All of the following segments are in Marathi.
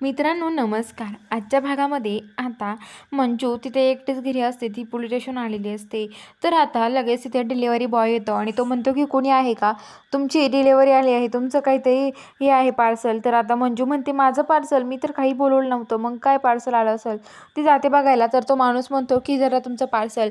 मित्रांनो नमस्कार. आजच्या भागामध्ये आता मंजू तिथे एकटीच घरी असते. ती पोलीस स्टेशन आलेली असते. तर आता लगेच तिथे डिलेवरी बॉय येतो आणि तो म्हणतो की कोणी आहे का? तुमची डिलेवरी आली आहे. तुमचं काहीतरी हे आहे पार्सल तर आता मंजू म्हणते माझं पार्सल मी तर काही बोलवलं नव्हतं. मग काय पार्सल आलं असेल? ती जाते बघायला. तर तो माणूस म्हणतो की जरा तुमचं पार्सल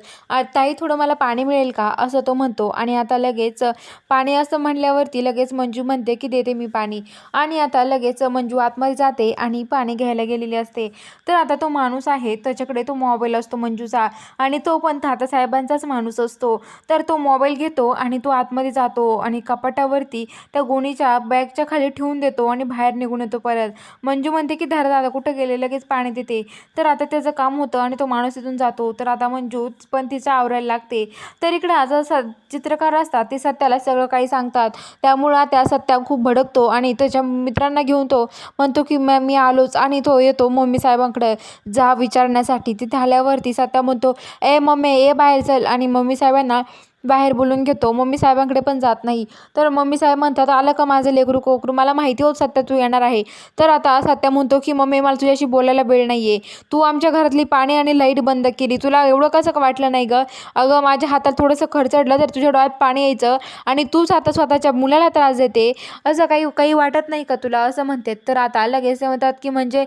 ताई थोडं मला पाणी मिळेल का? असं तो म्हणतो. आणि आता लगेच पाणी असं म्हणल्यावरती लगेच मंजू म्हणते की देते मी पाणी. आणि आता लगेच मंजू आतमध्ये जाते आणि पाणी घ्यायला गेलेली असते. तर आता तो माणूस आहे त्याच्याकडे तो मोबाईल असतो मंजूचा आणि तो पण थातासाहेबांचाच माणूस असतो. तर तो मोबाईल घेतो आणि तो आतमध्ये जातो आणि कपाटावरती त्या गोणीच्या बॅगच्या खाली ठेवून देतो आणि बाहेर निघून येतो परत. मंजू म्हणते की धरा दादा कुठं गेले? लगेच पाणी देते. तर आता त्याचं काम होतं आणि तो माणूस तिथून जातो. तर आता मंजू पण तिचं आवरायला लागते. तर इकडे आज स चित्रकार असतात ते सत्याला सगळं काही सांगतात. त्यामुळं त्या सत्या खूप भडकतो आणि त्याच्या मित्रांना घेऊन तो म्हणतो की मॅम मी आलोच आणि तो येतो मम्मी साहेबांकडे जा विचारण्यासाठी. तिथे आल्यावरती सत्या म्हणतो ए मम्मी ए बाहेर चल. आणि मम्मी साहेबांना बाहेर बोलून घेतो. मम्मी साहेबांकडे पण जात नाही. तर मम्मी साहेब म्हणतात आलं का माझं लेकरू कोकरू? मला माहिती होत सत्या तू येणार आहे. तर आता सत्या म्हणतो की मम्मी मला तुझ्याशी बोलायला वेळ नाही आहे तू आमच्या घरातली पाणी आणि लाइट बंद केली. तुला एवढं कसं का वाटलं नाही गं. अगं माझ्या हातात थोडंसं खडचडलं तर तुझ्या डोळ्यात पाणी यायचं आणि तूच आता स्वतःच्या मुलाला त्रास देते. असं काही काही वाटत नाही का तुला? असं म्हणते तर आता लगेच म्हणतात की म्हणजे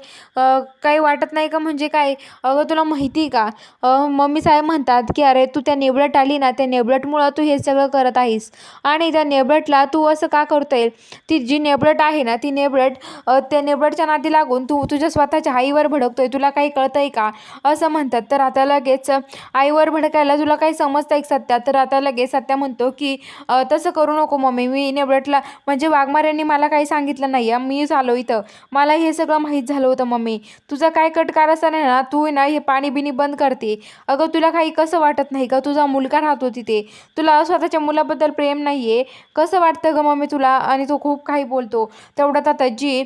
काही वाटत नाही का? म्हणजे काय? अगं तुला माहिती आहे का? मम्मी साहेब म्हणतात की अरे तू त्या नेबळट आली ना त्या मुळात तू हे सगळं करत आहेस. आणि त्या नेबटला तू असं का करतोय? ती जी नेबट आहे ना ती नेबट त्या नेबटच्या नादी लागून तू तुझ्या स्वतःच्या आईवर भडकतोय. तुला काही कळतंय का? असं म्हणतात. तर आता लगेच आईवर भडकायला तुला काही समजतं आहे सत्या? तर आता लगेच सत्या म्हणतो की तसं करू नको मम्मी. मी नेबटला म्हणजे वाघमाऱ्यांनी मला काही सांगितलं नाही आहे मीच आलो इथं. मला हे सगळं माहीत झालं होतं मम्मी. तुझा काय कटकार असा नाही ना तू आहे ना हे पाणी बिनी बंद करते. अगं तुला काही कसं वाटत नाही का? तुझा मुलगा राहतो तिथे. तुला स्वतःच्या मुलाबद्दल प्रेम नाही आहे कसं वाटतं ग मम्मी तुला? आणि तो खूप काही बोलतो. तेवढ्यात आता जी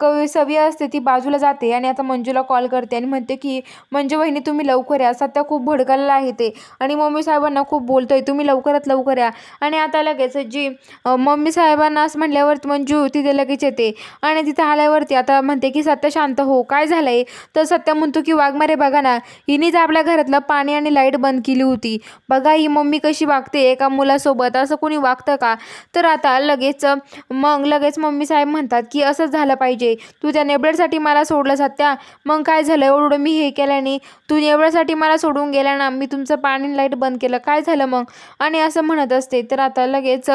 कवी सवी असते ती बाजूला जाते आणि आता मंजूला कॉल करते आणि म्हणते की मंजू वहिनी तुम्ही लवकर या. सध्या खूप भडकलेला आहे ते. आणि मम्मी साहेबांना खूप बोलतोय तुम्ही लवकरात लवकर या. आणि आता लगेच जी मम्मी साहेबांना असं म्हटल्यावर मंजू तिथे लगेच येते. आणि तिथे आल्यावरती आता म्हणते की सत्या शांत हो. काय झालंय? तर सत्य म्हणतो की वाघमारे बघा ना. हिनीच आपल्या घरातलं पाणी आणि लाइट बंद केली होती. बघा ही मम्मी कशी वागते एका मुलासोबत असं कोणी वागतं का? तर आता लगेच मग लगेच मम्मी साहेब म्हणतात की असंच झालं पाहिजे. तू त्या नेबळसाठी मला सोडलं सत्या. मग काय झालं? एवढं मी हे केल्याने तू नेबड्यासाठी मला सोडून गेला ना. मी तुमचं पाणी लाइट बंद केलं. काय झालं मग? आणि असं म्हणत असते. तर आता लगेच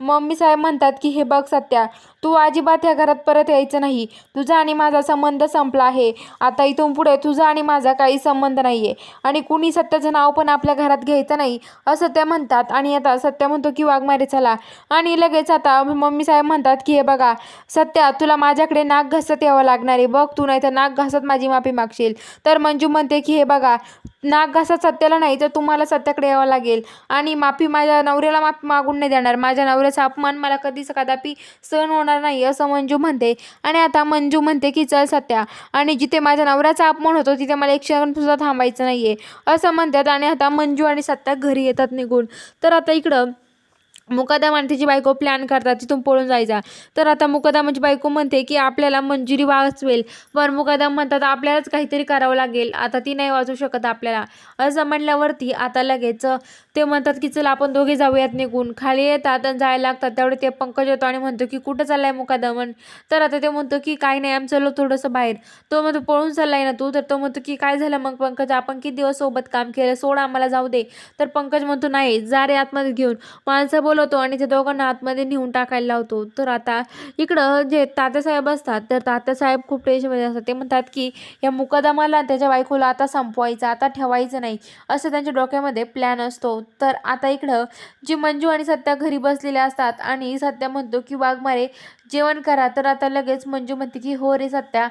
मम्मी साहेब म्हणतात की हे बघ सत्या तू अजिबात ह्या घरात परत यायचं नाही. तुझा आणि माझा संबंध संपला आहे. आता इथून पुढे तुझा आणि माझा काही संबंध नाही आहे आणि कुणी सत्याचं नाव पण आपल्या घरात घ्यायचं नाही. असं त्या म्हणतात आणि आता सत्या म्हणतो की वाघमारे चला. आणि लगेच आता मम्मी साहेब म्हणतात की हे बघा सत्या तुला माझ्याकडे नाक घासत यावं लागणार आहे. बघ तू नाही तर नाक घासत माझी माफी मागशील. तर मंजू म्हणते की हे बघा नाक घासत सत्याला नाही तर तुम्हाला सत्याकडे यावं लागेल. आणि माफी माझ्या नवऱ्याला माफी मागून नाही देणार. माझ्या नवऱ्याचा अपमान मला कधीच कदापि सहन होणार नाही असं मंजू म्हणते. आणि आता मंजू म्हणते की चल सत्या आणि जिथे माझ्या नवऱ्याचा अपमान होतो तिथे मला एक क्षण सुद्धा थांबायचं नाही आहे असं म्हणतात. आणि आता मंजू आणि सत्या घरी येतात निघून. तर आता इकडं मुकादम आणि तिची बायको प्लॅन करतात तिथून पळून जायचा. तर आता मुकादमाची बायको म्हणते की आपल्याला मंजुरी वाचवेल. पण मुकादम म्हणतात आपल्यालाच काहीतरी करावं लागेल. आता ती नाही वाचू शकत आपल्याला. असं म्हणल्यावरती आता लगेच ते म्हणतात की चल आपण दोघे जाऊयात निघून. खाली येतात आणि जायला लागतात. तेवढे ते पंकज येतो आणि म्हणतो की कुठं चाललाय मुकादमन? तर आता ते म्हणतो की काही नाही आम्ही चलो थोडंसं बाहेर. तो म्हणतो पळून चाललाय ना तू? तर तो म्हणतो की काय झालं मग पंकज? आपण किती दिवस सोबत काम केलं? सोड आम्हाला जाऊ दे. तर पंकज म्हणतो नाही जा रे आतमध्ये घेऊन. माणसं बोल बोलवतो आणि त्या दोघांना आतमध्ये नेऊन टाकायला लावतो. तर आता इकडं जे तात्यासाहेब असतात तर तात्यासाहेब खूप टेन्शनमध्ये असतात. ते म्हणतात की या मुकदमाला त्याच्या बायकोला आता संपवायचं आता ठेवायचं नाही. असं त्यांच्या डोक्यामध्ये प्लॅन असतो. तर आता इकडं जी मंजू आणि सत्या घरी बसलेल्या असतात आणि सत्या म्हणतो की वाघमारे जेवण करा. तर आता लगेच मंजू म्हणते की हो रे सत्या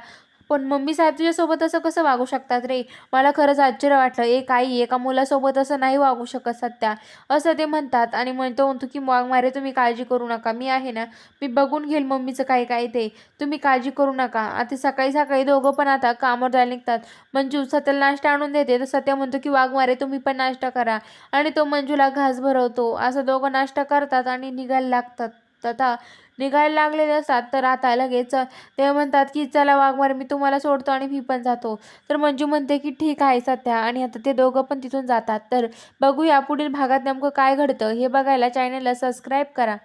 पण मम्मी साहेब तुझ्यासोबत असं कसं वागू शकतात रे? मला खरंच आश्चर्य वाटलं. एक आई एका मुलासोबत असं नाही वागू शकत सत्या असं ते म्हणतात आणि म्हणतो म्हणतो की वाघमारे तुम्ही काळजी करू नका. मी आहे ना मी बघून घेईल मम्मीचं काय काय ते. तुम्ही काळजी करू नका. आता सकाळी सकाळी दोघं पण आता कामावर जायला निघतात. मंजू सत्याला नाश्ता आणून देते. तर सत्या म्हणतो की वाघ मारे तुम्ही पण नाश्ता करा. आणि तो मंजूला घास भरवतो. असं दोघं नाश्ता करतात आणि निघायला लागतात. तथा निघायला लागलेले असतात तर आता लगेच ते म्हणतात की चला वाघमारे मी तुम्हाला सोडतो आणि मी पण जातो. तर मंजू म्हणते की ठीक आहे सध्या. आणि आता ते दोघं पण तिथून जातात. तर बघूया पुढील भागात नेमकं काय घडतं. हे बघायला चॅनलला सबस्क्राईब करा.